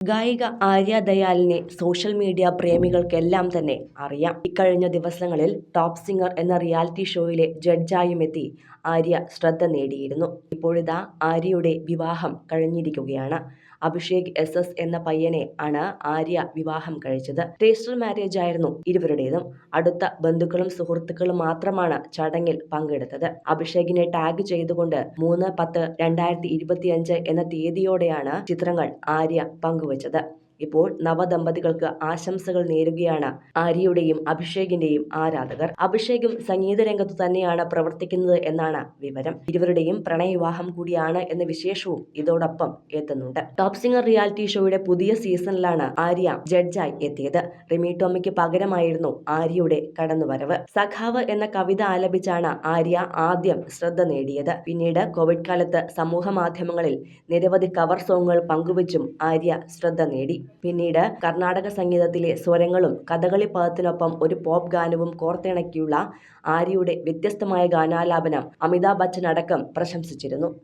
ഗായിക ആര്യ ദയാലിനെ social media പ്രേമികൾക്കെല്ലാം തന്നെ അറിയാം. ഇക്കഴിഞ്ഞ ദിവസങ്ങളിൽ ടോപ്പ് സിംഗർ എന്ന റിയാലിറ്റി ഷോയിലെ ജഡ്ജായും എത്തി ആര്യ ശ്രദ്ധ നേടിയിരുന്നു. ഇപ്പോഴിതാ ആര്യയുടെ വിവാഹം കഴിഞ്ഞിരിക്കുകയാണ്. അഭിഷേക് എസ് എസ് എന്ന പയ്യനെ ആണ് ആര്യ വിവാഹം കഴിച്ചത്. രജിസ്റ്റർ മാരേജ് ആയിരുന്നു ഇരുവരുടേതും. അടുത്ത ബന്ധുക്കളും സുഹൃത്തുക്കളും മാത്രമാണ് ചടങ്ങിൽ പങ്കെടുത്തത്. അഭിഷേകിനെ ടാഗ് ചെയ്തുകൊണ്ട് മൂന്ന് പത്ത് രണ്ടായിരത്തി എന്ന തീയതിയോടെയാണ് ചിത്രങ്ങൾ ആര്യ പങ്കുവച്ചത്. വെച്ചത്. ഇപ്പോൾ നവദമ്പതികൾക്ക് ആശംസകൾ നേരുകയാണ്. ആര്യയുടെയും അഭിഷേകിന്റെയും ആരാധകർ. അഭിഷേകും സംഗീത രംഗത്തു തന്നെയാണ് പ്രവർത്തിക്കുന്നത് എന്നാണ് വിവരം. ഇരുവരുടെയും പ്രണയവിവാഹം കൂടിയാണ് എന്ന വിശേഷവും ഇതോടൊപ്പം എത്തുന്നുണ്ട്. ടോപ് സിംഗർ റിയാലിറ്റി ഷോയുടെ പുതിയ സീസണിലാണ് ആര്യ ജഡ്ജായി എത്തിയത്. റിമി ടോമിക്ക് പകരമായിരുന്നു ആര്യയുടെ കടന്നുവരവ്. സഖാവ് എന്ന കവിത ആലപിച്ചാണ് ആര്യ ആദ്യം ശ്രദ്ധ നേടിയത്. പിന്നീട് കോവിഡ് കാലത്ത് സമൂഹ മാധ്യമങ്ങളിൽ നിരവധി കവർ സോങ്ങുകൾ പങ്കുവച്ചും ആര്യ ശ്രദ്ധ നേടി. പിന്നീട് കർണാടക സംഗീതത്തിലെ സ്വരങ്ങളും കഥകളി പദത്തിനൊപ്പം ഒരു പോപ്പ് ഗാനവും കോർത്തിണക്കിയുള്ള ആര്യയുടെ വ്യത്യസ്തമായ ഗാനാലാപനം അമിതാഭ് ബച്ചൻ അടക്കം പ്രശംസിച്ചിരുന്നു.